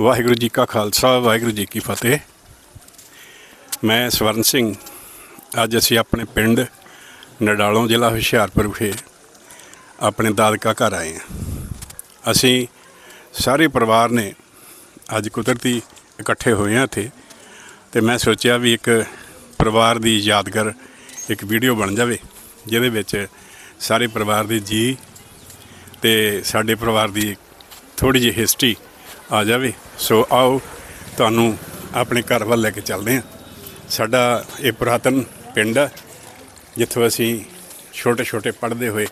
ਵਾਹਿਗੁਰੂ ਜੀ ਕਾ ਖਾਲਸਾ, ਵਾਹਿਗੁਰੂ ਜੀ ਕੀ ਫਤਿਹ। ਮੈਂ ਸਵਰਨ ਸਿੰਘ। ਅੱਜ ਅਸੀਂ ਆਪਣੇ ਪਿੰਡ ਨਡਾਲੋਂ ਜ਼ਿਲ੍ਹਾ ਹੁਸ਼ਿਆਰਪੁਰ ਵਿਖੇ ਆਪਣੇ ਦਾਦਕਾ ਘਰ ਆਏ ਹਾਂ। ਅਸੀਂ ਸਾਰੇ ਪਰਿਵਾਰ ਨੇ ਅੱਜ ਕੁਦਰਤੀ ਇਕੱਠੇ ਹੋਏ ਹਾਂ ਇੱਥੇ ਤੇ ਮੈਂ ਸੋਚਿਆ ਵੀ ਇੱਕ ਪਰਿਵਾਰ ਦੀ ਯਾਦਗਾਰ ਇੱਕ ਵੀਡੀਓ ਬਣ ਜਾਵੇ, ਜਿਹਦੇ ਵਿੱਚ ਸਾਰੇ ਪਰਿਵਾਰ ਦੇ ਜੀ ਤੇ ਸਾਡੇ ਪਰਿਵਾਰ ਦੀ ਥੋੜੀ ਜਿਹੀ ਹਿਸਟਰੀ ਆ ਜਾਵੇ ਸੋ ਆਓ, ਤੁਹਾਨੂੰ ਆਪਣੇ ਘਰ ਵੱਲ ਲੈ ਕੇ ਚੱਲਦੇ ਹਾਂ। ਸਾਡਾ ਇਹ ਪੁਰਾਤਨ ਪਿੰਡ ਹੈ, ਜਿੱਥੋਂ ਅਸੀਂ ਛੋਟੇ ਛੋਟੇ ਪੜ੍ਹਦੇ ਹੋਏ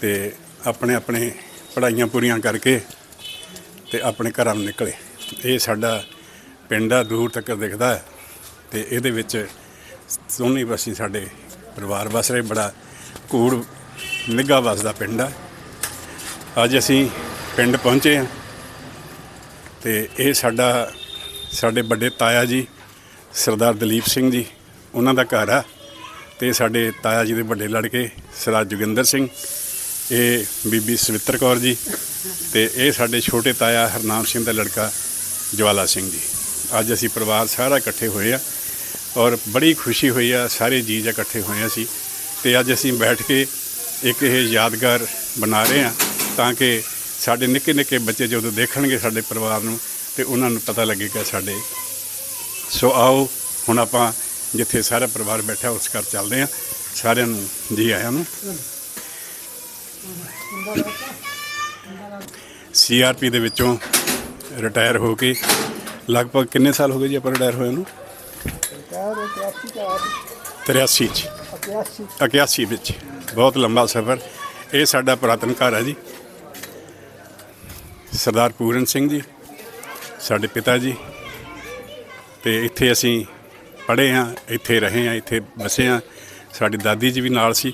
ਤੇ ਆਪਣੇ ਆਪਣੇ ਪੜ੍ਹਾਈਆਂ ਪੂਰੀਆਂ ਕਰਕੇ ਤੇ ਆਪਣੇ ਘਰਾਂ ਨੂੰ ਨਿਕਲੇ। ਇਹ ਸਾਡਾ ਪਿੰਡ ਆ, ਦੂਰ ਤੱਕ ਦਿਖਦਾ ਹੈ ਤੇ ਇਹਦੇ ਵਿੱਚ ਸੋਹਣੀ ਵਸੀ ਸਾਡੇ ਪਰਿਵਾਰ ਵਸ ਰਹੇ, ਬੜਾ ਕੂੜ, ਨਿੱਘਾ ਵਸਦਾ ਪਿੰਡ ਆ। ਅੱਜ ਅਸੀਂ ਪਿੰਡ ਪਹੁੰਚੇ ਹਾਂ। ਤੇ ਇਹ ਸਾਡਾ, ਸਾਡੇ ਵੱਡੇ ਤਾਇਆ ਜੀ, ਸਰਦਾਰ ਦਲੀਪ ਸਿੰਘ ਜੀ, ਉਹਨਾਂ ਦਾ ਘਰ ਆ। ਤੇ ਸਾਡੇ ਤਾਇਆ ਜੀ ਦੇ ਵੱਡੇ ਲੜਕੇ ਸਰਦਾਰ ਜੋਗਿੰਦਰ ਸਿੰਘ, ਇਹ ਬੀਬੀ ਸਵਿੱਤਰ ਕੌਰ ਜੀ, ਤੇ ਇਹ ਸਾਡੇ ਛੋਟੇ ਤਾਇਆ ਹਰਨਾਮ ਸਿੰਘ ਦਾ ਲੜਕਾ ਜਵਾਲਾ ਸਿੰਘ ਜੀ। ਅੱਜ ਅਸੀਂ ਪਰਿਵਾਰ ਸਾਰਾ ਇਕੱਠੇ ਹੋਏ ਆ ਔਰ ਬੜੀ ਖੁਸ਼ੀ ਹੋਈ ਆ, ਸਾਰੇ ਜੀਜ ਇਕੱਠੇ ਹੋਏ ਆ ਸੀ ਤੇ ਅੱਜ ਅਸੀਂ ਬੈਠ ਕੇ ਇੱਕ ਇਹ ਯਾਦਗਾਰ ਬਣਾ ਰਹੇ ਆ ਤਾਂ ਕਿ ਸਾਡੇ ਨਿੱਕੇ ਨਿੱਕੇ ਬੱਚੇ ਜਦੋਂ ਦੇਖਣਗੇ ਸਾਡੇ ਪਰਿਵਾਰ ਨੂੰ ਤੇ ਉਹਨਾਂ ਨੂੰ ਪਤਾ ਲੱਗੇਗਾ ਸਾਡੇ। ਸੋ ਆਓ ਹੁਣ ਆਪਾਂ ਜਿੱਥੇ ਸਾਰਾ ਪਰਿਵਾਰ ਬੈਠਾ ਉਸ ਘਰ ਚੱਲਦੇ ਆ ਸਾਰਿਆਂ ਨੂੰ ਜੀ ਆਇਆਂ ਨੂੰ। ਸੀਆਰਪੀ ਦੇ ਵਿੱਚੋਂ ਰਿਟਾਇਰ ਹੋ ਕੇ ਲਗਭਗ ਕਿੰਨੇ ਸਾਲ ਹੋ ਗਏ ਜੀ ਆਪਾਂ ਰਿਟਾਇਰ ਹੋਏ ਨੂੰ? 83 ਚ। 81 ਵਿੱਚ। ਬਹੁਤ ਲੰਬਾ ਸਫ਼ਰ। ਇਹ ਸਾਡਾ ਪੁਰਾਤਨ ਘਰ ਹੈ ਜੀ। ਸਰਦਾਰ ਪੂਰਨ ਸਿੰਘ ਜੀ, ਸਾਡੇ ਪਿਤਾ ਜੀ, ਤੇ ਇੱਥੇ ਅਸੀਂ ਪੜ੍ਹੇ ਹਾਂ, ਇੱਥੇ ਰਹੇ ਹਾਂ, ਇੱਥੇ ਵਸੇ ਹਾਂ। ਸਾਡੀ ਦਾਦੀ ਜੀ ਵੀ ਨਾਲ ਸੀ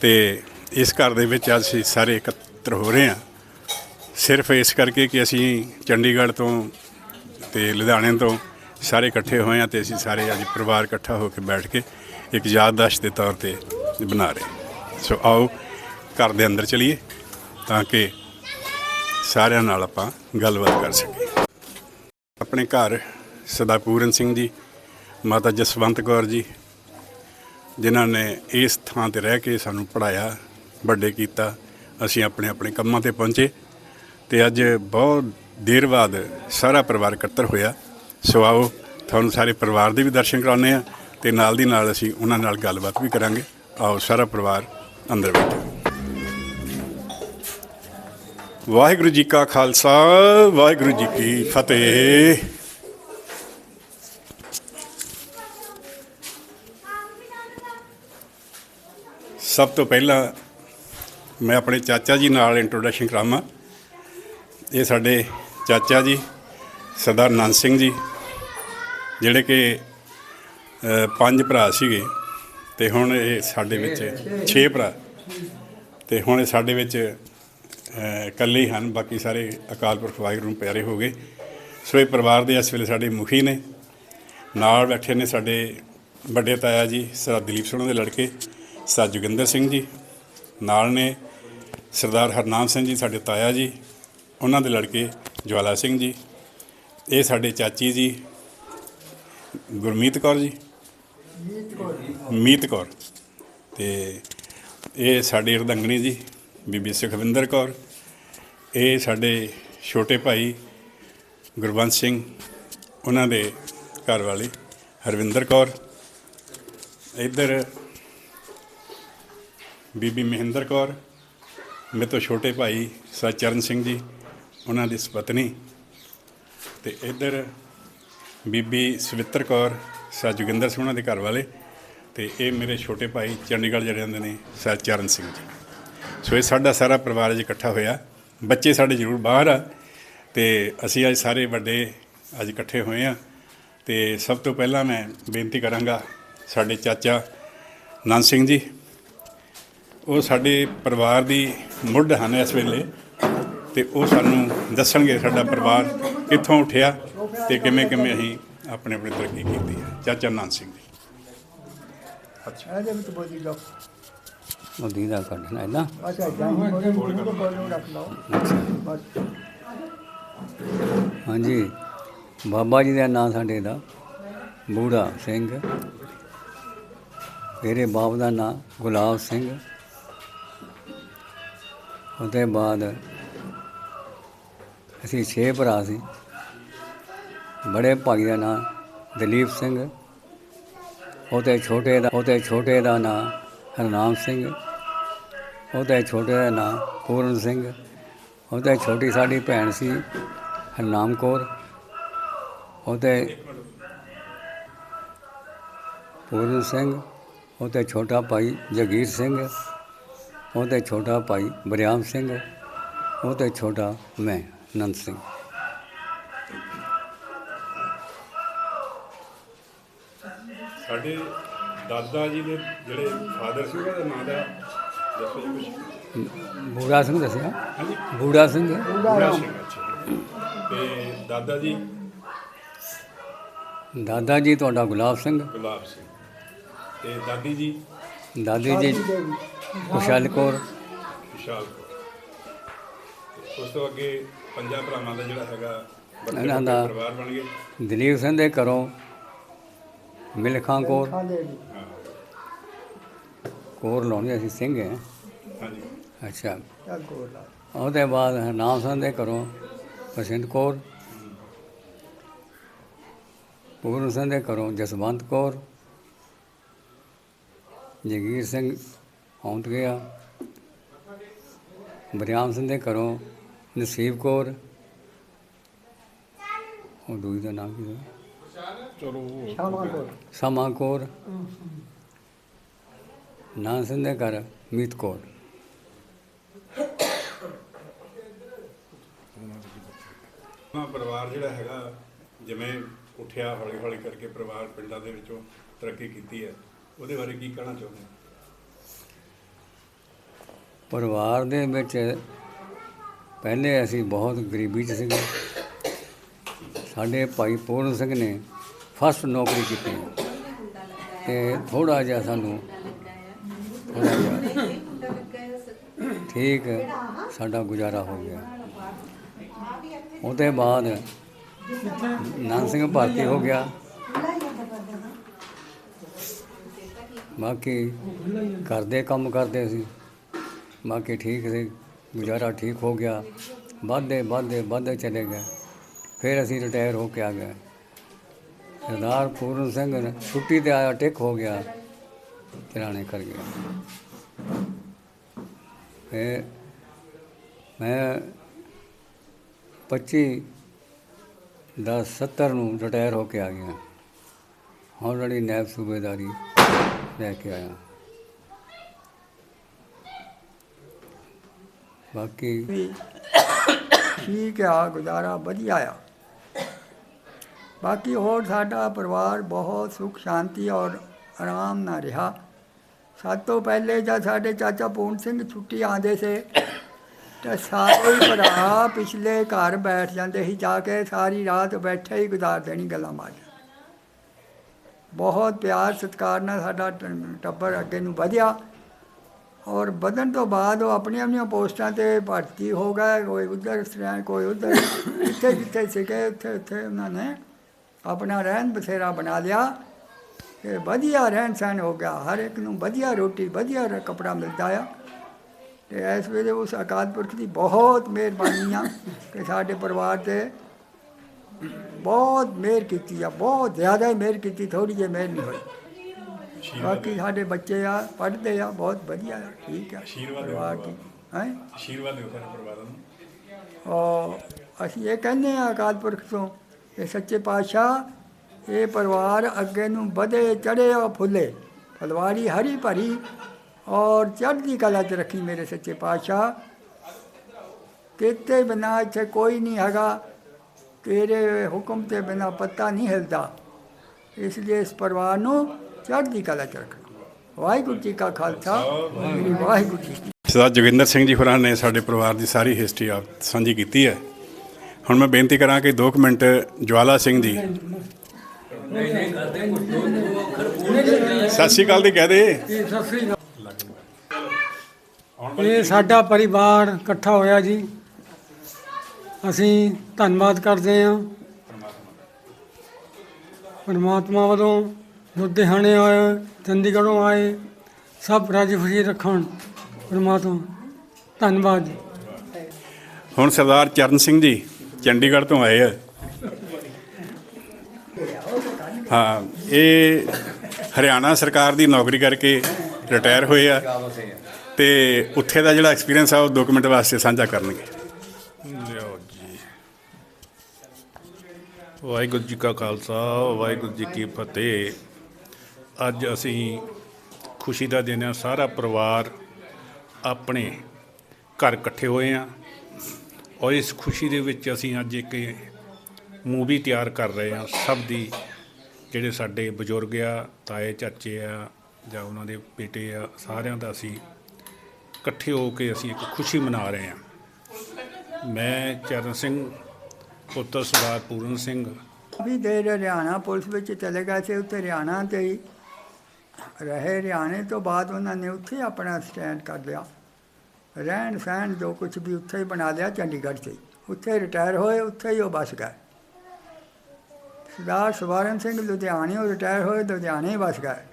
ਤੇ ਇਸ ਘਰ ਦੇ ਵਿੱਚ ਅੱਜ ਅਸੀਂ ਸਾਰੇ ਇਕੱਤਰ ਹੋ ਰਹੇ ਹਾਂ। ਸਿਰਫ ਇਸ ਕਰਕੇ ਕਿ ਅਸੀਂ ਚੰਡੀਗੜ੍ਹ ਤੋਂ ਤੇ ਲੁਧਿਆਣੇ ਤੋਂ ਸਾਰੇ ਇਕੱਠੇ ਹੋਏ ਹਾਂ ਤੇ ਅਸੀਂ ਸਾਰੇ ਅੱਜ ਪਰਿਵਾਰ ਇਕੱਠਾ ਹੋ ਕੇ ਬੈਠ ਕੇ ਇੱਕ ਯਾਦਦਾਸ਼ਤ ਦੇ ਤੌਰ ਤੇ ਬਣਾ ਰਹੇ ਸੋ ਆਓ ਘਰ ਦੇ ਅੰਦਰ ਚਲੀਏ ਤਾਂ ਕਿ ਸਾਰਿਆਂ ਨਾਲ ਆਪਾਂ ਗੱਲਬਾਤ ਕਰ ਸਕੀਏ। ਆਪਣੇ ਘਰ ਸਰਦਾਰ ਪੂਰਨ ਸਿੰਘ ਜੀ, ਮਾਤਾ ਜਸਵੰਤ ਕੌਰ ਜੀ, ਜਿਨ੍ਹਾਂ ਨੇ ਇਸ ਥਾਂ ਤੇ ਰਹਿ ਕੇ ਸਾਨੂੰ ਪੜਾਇਆ ਵੱਡੇ ਕੀਤਾ, ਅਸੀਂ ਆਪਣੇ ਆਪਣੇ ਕੰਮਾਂ ਤੇ ਪਹੁੰਚੇ ਤੇ ਅੱਜ ਬਹੁਤ ਦੇਰ ਬਾਅਦ ਸਾਰਾ ਪਰਿਵਾਰ ਇਕੱਤਰ ਹੋਇਆ। ਸੋ ਆਓ, ਤੁਹਾਨੂੰ ਸਾਰੇ ਪਰਿਵਾਰ ਦੇ ਵੀ ਦਰਸ਼ਨ ਕਰਾਉਂਦੇ ਆ ਤੇ ਨਾਲ ਦੀ ਨਾਲ ਅਸੀਂ ਉਹਨਾਂ ਨਾਲ ਗੱਲਬਾਤ ਵੀ ਕਰਾਂਗੇ। ਆਓ, ਸਾਰਾ ਪਰਿਵਾਰ ਅੰਦਰ ਬੈਠੋ। ਵਾਹਿਗੁਰੂ ਜੀ ਕਾ ਖਾਲਸਾ, ਵਾਹਿਗੁਰੂ ਜੀ ਕੀ ਫਤਿਹ। ਸਭ ਤੋਂ ਪਹਿਲਾਂ ਮੈਂ ਆਪਣੇ ਚਾਚਾ ਜੀ ਨਾਲ ਇੰਟਰੋਡਕਸ਼ਨ ਕਰਾਵਾਂ। ਇਹ ਸਾਡੇ ਚਾਚਾ ਜੀ, ਸਰਦਾਰ ਨੰਦ ਸਿੰਘ ਜੀ, ਜਿਹੜੇ ਕਿ ਪੰਜ ਭਰਾ ਸੀਗੇ ਤੇ ਹੁਣ ਇਹ ਸਾਡੇ ਵਿੱਚ 6 ਭਰਾ। ਤੇ ਹੁਣ ਇਹ ਸਾਡੇ ਵਿੱਚ ਇਕੱਲੇ ਹੀ ਹਨ ਬਾਕੀ ਸਾਰੇ ਅਕਾਲ ਪੁਰਖ ਵਾਹਿਗੁਰੂ ਨੂੰ ਪਿਆਰੇ ਹੋ ਗਏ। ਸੋ ਇਹ ਪਰਿਵਾਰ ਦੇ ਇਸ ਵੇਲੇ ਸਾਡੇ ਮੁਖੀ ਨੇ। ਨਾਲ ਬੈਠੇ ਨੇ ਸਾਡੇ ਵੱਡੇ ਤਾਇਆ ਜੀ ਸਰਦਾਰ ਦਲੀਪ ਸਿੰਘ ਦੇ ਲੜਕੇ ਸਰਦਾਰ ਜੋਗਿੰਦਰ ਸਿੰਘ ਜੀ। ਨਾਲ ਨੇ ਸਰਦਾਰ ਹਰਨਾਮ ਸਿੰਘ ਜੀ ਸਾਡੇ ਤਾਇਆ ਜੀ ਉਹਨਾਂ ਦੇ ਲੜਕੇ ਜਵਾਲਾ ਸਿੰਘ ਜੀ। ਇਹ ਸਾਡੇ ਚਾਚੀ ਜੀ ਗੁਰਮੀਤ ਕੌਰ ਜੀ। ਮੀਤ ਕੌਰ ਤੇ ਇਹ ਸਾਡੇ ਰਦੰਗਣੀ ਜੀ। ਬੀਬੀ ਸੁਖਵਿੰਦਰ ਕੌਰ, ਇਹ ਸਾਡੇ ਛੋਟੇ ਭਾਈ ਗੁਰਬੰਸ ਸਿੰਘ, ਉਹਨਾਂ ਦੇ ਘਰ ਵਾਲੀ ਹਰਵਿੰਦਰ ਕੌਰ, ਇੱਧਰ ਬੀਬੀ ਮਹਿੰਦਰ ਕੌਰ, ਮੇਰੇ ਤੋਂ ਛੋਟੇ ਭਾਈ ਸਚਰਨ ਸਿੰਘ ਜੀ, ਉਹਨਾਂ ਦੀ ਸੁਪਤਨੀ ਤੇ ਇੱਧਰ ਬੀਬੀ ਸਵਿੱਤਰ ਕੌਰ, ਸਰ ਜੋਗਿੰਦਰ ਸਿੰਘ ਉਹਨਾਂ ਦੇ ਘਰ ਵਾਲੇ ਤੇ ਇਹ ਮੇਰੇ ਛੋਟੇ ਭਾਈ ਚੰਡੀਗੜ੍ਹ ਜਿਹੜੇ ਹੁੰਦੇ ਨੇ, ਸਰ ਚਰਨ ਸਿੰਘ ਜੀ। ਸੋ ਇਹ ਸਾਡਾ ਸਾਰਾ ਪਰਿਵਾਰ ਅੱਜ ਇਕੱਠਾ ਹੋਇਆ। ਬੱਚੇ ਸਾਡੇ ਜ਼ਰੂਰ ਬਾਹਰ ਆ ਤੇ ਅਸੀਂ ਅੱਜ ਸਾਰੇ ਵੱਡੇ ਅੱਜ ਇਕੱਠੇ ਹੋਏ ਆ। ਤੇ ਸਭ ਤੋਂ ਪਹਿਲਾਂ ਮੈਂ ਬੇਨਤੀ ਕਰਾਂਗਾ ਸਾਡੇ ਚਾਚਾ ਨੰਦ ਸਿੰਘ ਜੀ। ਉਹ ਸਾਡੇ ਪਰਿਵਾਰ ਦੀ ਮੁੱਢ ਹਨ ਇਸ ਵੇਲੇ ਤੇ ਉਹ ਸਾਨੂੰ ਦੱਸਣਗੇ ਸਾਡਾ ਪਰਿਵਾਰ ਕਿੱਥੋਂ ਉੱਠਿਆ ਤੇ ਕਿਵੇਂ ਕਿਵੇਂ ਅਸੀਂ ਆਪਣੇ ਆਪਣੇ ਤਰੱਕੀ ਕੀਤੀ ਹੈ। ਚਾਚਾ ਨੰਦ ਸਿੰਘ ਜੀ। ਇਹਦੇ ਵਿੱਚ ਬੋਲੀ ਲਓ ਮੋਦੀ ਦਾ ਕੱਢਣਾ ਇਹਦਾ ਬੋਲੀ ਰੱਖ ਲਓ। ਅੱਛਾ। ਹਾਂਜੀ। ਬਾਬਾ ਜੀ ਦਾ ਨਾਂ ਸਾਡੇ ਦਾ ਬੂੜਾ ਸਿੰਘ। ਮੇਰੇ ਬਾਪ ਦਾ ਨਾਂ ਗੁਲਾਬ ਸਿੰਘ। ਉਹਦੇ ਬਾਅਦ ਅਸੀਂ ਛੇ ਭਰਾ ਸੀ। ਬੜੇ ਭਾਈ ਦਾ ਨਾਂ ਦਲੀਪ ਸਿੰਘ। ਉਹਦੇ ਛੋਟੇ ਦਾ ਉਹਦੇ ਛੋਟੇ ਦਾ ਨਾਂ ਹਰਨਾਮ ਸਿੰਘ। ਉਹਦੇ ਛੋਟੇ ਦਾ ਨਾਂ ਪੂਰਨ ਸਿੰਘ, ਉਹਦੇ ਛੋਟੀ ਸਾਡੀ ਭੈਣ ਸੀ ਹਰਨਾਮ ਕੌਰ, ਉਹਦੇ ਪੂਰਨ ਸਿੰਘ, ਉਹਦੇ ਛੋਟਾ ਭਾਈ ਜਗੀਰ ਸਿੰਘ, ਉਹਦੇ ਛੋਟਾ ਭਾਈ ਬਰਿਆਮ ਸਿੰਘ, ਉਹਦੇ ਛੋਟਾ ਮੈਂ ਨੰਦ ਸਿੰਘ। ਸਾਡੇ ਦਾਦਾ ਜੀ ਦੇ ਜਿਹੜੇ ਫਾਦਰ ਸੀ, ਉਹਨਾਂ ਨਾਮ ਦਾ ਬੂੜਾ ਸਿੰਘ ਦੱਸਿਆ। ਹਾਂਜੀ ਬੂੜਾ ਸਿੰਘ ਬੁੜਾ ਸਿੰਘ ਅੱਛਾ। ਤੇ ਦਾਦਾ ਜੀ? ਦਾਦਾ ਜੀ ਤੁਹਾਡਾ ਗੁਲਾਬ ਸਿੰਘ। ਗੁਲਾਬ ਸਿੰਘ। ਤੇ ਦਾਦੀ ਜੀ? ਦਾਦੀ ਜੀ ਕੁਸ਼ਲ ਕੌਰ। ਤੇ ਉਸ ਤੋਂ ਅੱਗੇ ਪੰਜਾਂ ਭਰਾਵਾਂ ਦਾ ਜਿਹੜਾ ਹੈਗਾ ਇਹਨਾਂ ਦਾ- ਪਰਿਵਾਰ ਬਣ ਗਏ। ਦਲੀਪ ਸਿੰਘ ਦੇ ਘਰੋਂ ਮਿਲਖਾਂ ਕੌਰ। ਕੌਰ ਲਾਉਂਦੇ ਅਸੀਂ ਸਿੰਘ ਹੈ। ਹਾਂਜੀ। ਅੱਛਾ। ਚੱਲ ਕੋਲ ਲਾ ਉਹਦੇ ਬਾਅਦ ਹਰਨਾਮ ਸਿੰਘ ਦੇ ਘਰੋਂ ਪ੍ਰਸਿੰਧ ਕੌਰ। ਪੂਰਨ ਸਿੰਘ ਦੇ ਘਰੋਂ ਜਸਵੰਤ ਕੌਰ। ਜਗੀਰ ਸਿੰਘ ਆਉਂਦ ਗਿਆ। ਬਰਿਆਮ ਸਿੰਘ ਦੇ ਘਰੋਂ ਨਸੀਬ ਕੌਰ। ਉਹ ਦੂਜੀ ਦਾ ਨਾਮ ਕੀ ਹੈ? ਸ਼ਾਮਾਂ ਕੋਲ ਸਮਾ ਕੌਰ। ਨਾਂ ਘਰ ਮੀਤ ਕੌਰ। ਹਾਂ ਪਰਿਵਾਰ ਜਿਹੜਾ ਹੈਗਾ ਜਿਵੇਂ ਉੱਠਿਆ ਹੌਲੀ ਹੌਲੀ ਕਰਕੇ ਪਰਿਵਾਰ ਪਿੰਡਾਂ ਦੇ ਵਿੱਚੋਂ ਤਰੱਕੀ ਕੀਤੀ ਹੈ ਉਹਦੇ ਬਾਰੇ ਕੀ ਕਹਿਣਾ ਚਾਹੁੰਦੇ ਪਰਿਵਾਰ ਦੇ ਵਿੱਚ ਪਹਿਲੇ ਅਸੀਂ ਬਹੁਤ ਗਰੀਬੀ 'ਚ ਸੀਗੇ। ਸਾਡੇ ਭਾਈ ਪੂਰਨ ਸਿੰਘ ਨੇ ਫਸਟ ਨੌਕਰੀ ਕੀਤੀ। ਤੇ ਥੋੜਾ ਜਿਹਾ ਸਾਨੂੰ ਠੀਕ ਸਾਡਾ ਗੁਜ਼ਾਰਾ ਹੋ ਗਿਆ। ਉਹਦੇ ਬਾਅਦ ਨਾਨ ਸਿੰਘ ਭਾਰਤੀ ਹੋ ਗਿਆ। ਬਾਕੀ ਘਰ ਦੇ ਕੰਮ ਕਰਦੇ ਸੀ। ਬਾਕੀ ਠੀਕ ਸੀ। ਗੁਜ਼ਾਰਾ ਠੀਕ ਹੋ ਗਿਆ। ਵੱਧਦੇ ਵੱਧਦੇ ਵੱਧਦੇ ਚਲੇ ਗਏ। ਫਿਰ ਅਸੀਂ ਰਿਟਾਇਰ ਹੋ ਕੇ ਆ ਗਏ। ਸਰਦਾਰ ਪੂਰਨ ਸਿੰਘ ਛੁੱਟੀ ਤੇ ਆਇਆ, ਟਿਕ ਹੋ ਗਿਆ। ਚਲਾਣੇ ਕਰ ਗਿਆ ਫਿਰ ਮੈਂ 25 ਦਸ 70 ਨੂੰ ਰਿਟਾਇਰ ਹੋ ਕੇ ਆ ਗਿਆ। ਹੁਣ ਜਿਹੜੀ ਨੈਬ ਸੂਬੇਦਾਰੀ ਲੈ ਕੇ ਆਇਆ। ਬਾਕੀ ਠੀਕ ਆ, ਗੁਜ਼ਾਰਾ ਵਧੀਆ ਆ। ਬਾਕੀ ਹੋਰ ਸਾਡਾ ਪਰਿਵਾਰ ਬਹੁਤ ਸੁਖ ਸ਼ਾਂਤੀ ਔਰ ਆਰਾਮ ਨਾਲ ਰਿਹਾ। ਸਭ ਤੋਂ ਪਹਿਲੇ ਜਦ ਸਾਡੇ ਚਾਚਾ ਪੂਰਨ ਸਿੰਘ ਛੁੱਟੀ ਆਉਂਦੇ ਸੇ, ਤਾਂ ਸਾਰੇ ਭਰਾ ਪਿਛਲੇ ਘਰ ਬੈਠ ਜਾਂਦੇ ਸੀ, ਜਾ ਕੇ ਸਾਰੀ ਰਾਤ ਬੈਠੇ ਹੀ ਗੁਜ਼ਾਰ ਦੇਣੀ ਗੱਲਾਂ ਮਾਰ ਬਹੁਤ ਪਿਆਰ ਸਤਿਕਾਰ ਨਾਲ ਸਾਡਾ ਟ- ਟੱਬਰ ਅੱਗੇ ਨੂੰ ਵਧਿਆ। ਔਰ ਵਧਣ ਤੋਂ ਬਾਅਦ ਉਹ ਆਪਣੀਆਂ ਆਪਣੀਆਂ ਪੋਸਟਾਂ ਤੇ ਭਰਤੀ ਹੋ ਗਏ, ਕੋਈ ਉਧਰ ਸਟੈਂਡ, ਕੋਈ ਉਧਰ ਜਿੱਥੇ ਜਿੱਥੇ ਸੀਗੇ ਉੱਥੇ ਉੱਥੇ ਉਹਨਾਂ ਨੇ ਆਪਣਾ ਰਹਿਣ ਬਸੇਰਾ ਬਣਾ ਲਿਆ। ਤੇ ਵਧੀਆ ਰਹਿਣ ਸਹਿਣ ਹੋ ਗਿਆ। ਹਰ ਇੱਕ ਨੂੰ ਵਧੀਆ ਰੋਟੀ ਵਧੀਆ ਕੱਪੜਾ ਮਿਲਦਾ ਆ। ਤੇ ਇਸ ਵੇਲੇ ਉਸ ਅਕਾਲ ਪੁਰਖ ਦੀ ਬਹੁਤ ਮਿਹਰਬਾਨੀ ਆ ਕਿ ਸਾਡੇ ਪਰਿਵਾਰ ਤੇ ਬਹੁਤ ਮਿਹਰ ਕੀਤੀ ਆ ਬਹੁਤ ਜ਼ਿਆਦਾ ਮਿਹਰ ਕੀਤੀ ਥੋੜੀ ਜਿਹੀ ਮਿਹਰ ਨਹੀਂ ਹੋਈ। ਬਾਕੀ ਸਾਡੇ ਬੱਚੇ ਆ ਪੜ੍ਹਦੇ ਆ ਬਹੁਤ ਵਧੀਆ ਆ। ਠੀਕ ਆ ਪਰਿਵਾਰ ਦੀ ਹੈ? ਆਸ਼ੀਰਵਾਦ ਦਿਓ ਸਾਰੇ ਪਰਿਵਾਰਾਂ ਨੂੰ। ਔਰ ਅਸੀਂ ਇਹ ਕਹਿੰਦੇ ਆ ਅਕਾਲ ਪੁਰਖ ਤੋਂ ਇਹ ਸੱਚੇ ਪਾਤਸ਼ਾਹ ਇਹ ਪਰਿਵਾਰ ਅੱਗੇ ਨੂੰ ਵਧੇ ਚੜੇ ਔਰ ਫੁੱਲੇ। ਫਲਵਾਰੀ ਹਰੀ ਭਰੀ ਔਰ ਚੜ੍ਹਦੀ ਕਲਾ 'ਚ ਰੱਖੀ ਮੇਰੇ ਸੱਚੇ ਪਾਤਸ਼ਾਹ। ਤੇਤੇ ਬਿਨਾ ਇੱਥੇ ਕੋਈ ਨਹੀਂ ਹੈਗਾ ਤੇਰੇ ਹੁਕਮ ਤੇ ਬਿਨਾ ਪੱਤਾ ਨਹੀਂ ਹਿਲਦਾ। ਇਸ ਲਈ ਇਸ ਪਰਿਵਾਰ ਨੂੰ ਚੜ੍ਹਦੀ ਕਲਾ 'ਚ ਰੱਖਣਾ। ਵਾਹਿਗੁਰੂ ਜੀ ਕਾ ਖਾਲਸਾ। ਵਾਹਿਗੁਰੂ ਜੀ। ਸਰਦਾਰ ਜੋਗਿੰਦਰ ਸਿੰਘ ਜੀ ਹੋਰਾਂ ਨੇ ਸਾਡੇ ਪਰਿਵਾਰ ਦੀ ਸਾਰੀ ਹਿਸਟਰੀ ਆਪ ਸਾਂਝੀ ਕੀਤੀ ਹੈ। ਹੁਣ ਮੈਂ ਬੇਨਤੀ ਕਰਾਂ ਕਿ 2 ਮਿੰਟ ਜਵਾਲਾ ਸਿੰਘ ਜੀ ਸਤਿ ਸ਼੍ਰੀ ਅਕਾਲ ਦੀ ਕਹਿ ਦੇ। ਇਹ ਸਤਿ ਸ੍ਰੀ ਅਕਾਲ। ਇਹ ਸਾਡਾ ਪਰਿਵਾਰ ਇਕੱਠਾ ਹੋਇਆ ਜੀ। ਅਸੀਂ ਧੰਨਵਾਦ ਕਰਦੇ ਹਾਂ। ਪਰਮਾਤਮਾ ਵੱਲੋਂ ਲੁਧਿਆਣੇ ਆਏ ਚੰਡੀਗੜ੍ਹੋਂ ਆਏ ਸਭ ਰਾਜੀ ਖੁਸ਼ੀ ਰੱਖਣ। ਪਰਮਾਤਮਾ ਧੰਨਵਾਦ ਹੁਣ ਸਰਦਾਰ ਚਰਨ ਸਿੰਘ ਜੀ ਚੰਡੀਗੜ੍ਹ ਤੋਂ ਆਏ ਆ। ਹਾਂ, ਇਹ ਹਰਿਆਣਾ ਸਰਕਾਰ ਦੀ ਨੌਕਰੀ ਕਰਕੇ ਰਿਟਾਇਰ ਹੋਏ ਆ ਤੇ ਉੱਥੇ ਦਾ ਜਿਹੜਾ ਐਕਸਪੀਰੀਅੰਸ ਆ, ਉਹ ਡਾਕੂਮੈਂਟ ਵਾਸਤੇ ਸਾਂਝਾ ਕਰਨਗੇ। ਲਿਓ ਜੀ। ਵਾਹਿਗੁਰੂ ਜੀ ਕਾ ਖਾਲਸਾ, ਵਾਹਿਗੁਰੂ ਜੀ ਕੀ ਫਤਿਹ। ਅੱਜ ਅਸੀਂ ਖੁਸ਼ੀ ਦਾ ਦਿਨ ਆ, ਸਾਰਾ ਪਰਿਵਾਰ ਆਪਣੇ ਘਰ ਇਕੱਠੇ ਹੋਏ ਆ। ਔਰ ਇਸ ਖੁਸ਼ੀ ਦੇ ਵਿੱਚ ਅਸੀਂ ਅੱਜ ਇੱਕ ਮੂਵੀ ਤਿਆਰ ਕਰ ਰਹੇ ਹਾਂ ਸਭ ਦੀ ਜਿਹੜੇ ਸਾਡੇ ਬਜ਼ੁਰਗ ਆ, ਤਾਏ, ਚਾਚੇ ਆ, ਜਾਂ ਉਹਨਾਂ ਦੇ ਬੇਟੇ ਆ, ਸਾਰਿਆਂ ਦਾ ਅਸੀਂ ਇਕੱਠੇ ਹੋ ਕੇ ਅਸੀਂ ਇੱਕ ਖੁਸ਼ੀ ਮਨਾ ਰਹੇ ਹਾਂ। ਮੈਂ ਚਰਨ ਸਿੰਘ, ਪੁੱਤਰ ਸਰਦਾਰ ਪੂਰਨ ਸਿੰਘ। ਵੀ ਦੇਰ ਹਰਿਆਣਾ ਪੁਲਿਸ ਵਿੱਚ ਚਲੇ ਗਏ ਸੀ, ਉੱਥੇ ਹਰਿਆਣਾ ਤੇ ਹੀ ਰਹੇ। ਹਰਿਆਣੇ ਤੋਂ ਬਾਅਦ ਉਹਨਾਂ ਨੇ ਉੱਥੇ ਆਪਣਾ ਸਟੈਂਡ ਕਰ ਲਿਆ। ਰਹਿਣ ਸਹਿਣ ਜੋ ਕੁਝ ਵੀ ਉੱਥੇ ਹੀ ਬਣਾ ਲਿਆ, ਚੰਡੀਗੜ੍ਹ 'ਚ ਹੀ। ਉੱਥੇ ਰਿਟਾਇਰ ਹੋਏ, ਉੱਥੇ ਹੀ ਉਹ ਬਸ ਗਏ। ਸਰਦਾਰ ਸਵਾਰਨ ਸਿੰਘ ਲੁਧਿਆਣੇ ਰਿਟਾਇਰ ਹੋਏ, ਲੁਧਿਆਣੇ ਵਸ ਗਏ।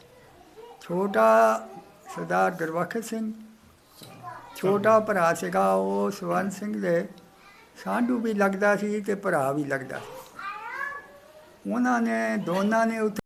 ਛੋਟਾ ਸਰਦਾਰ ਗੁਰਬਖਸ਼ ਸਿੰਘ, ਛੋਟਾ ਭਰਾ ਸੀਗਾ, ਉਹ ਸਵਰਨ ਸਿੰਘ ਦੇ ਸਾਂਢੂ ਵੀ ਲੱਗਦਾ ਸੀ ਤੇ ਭਰਾ ਵੀ ਲੱਗਦਾ ਸੀ। ਉਹਨਾਂ ਨੇ, ਦੋਨਾਂ ਨੇ ਉੱਥੇ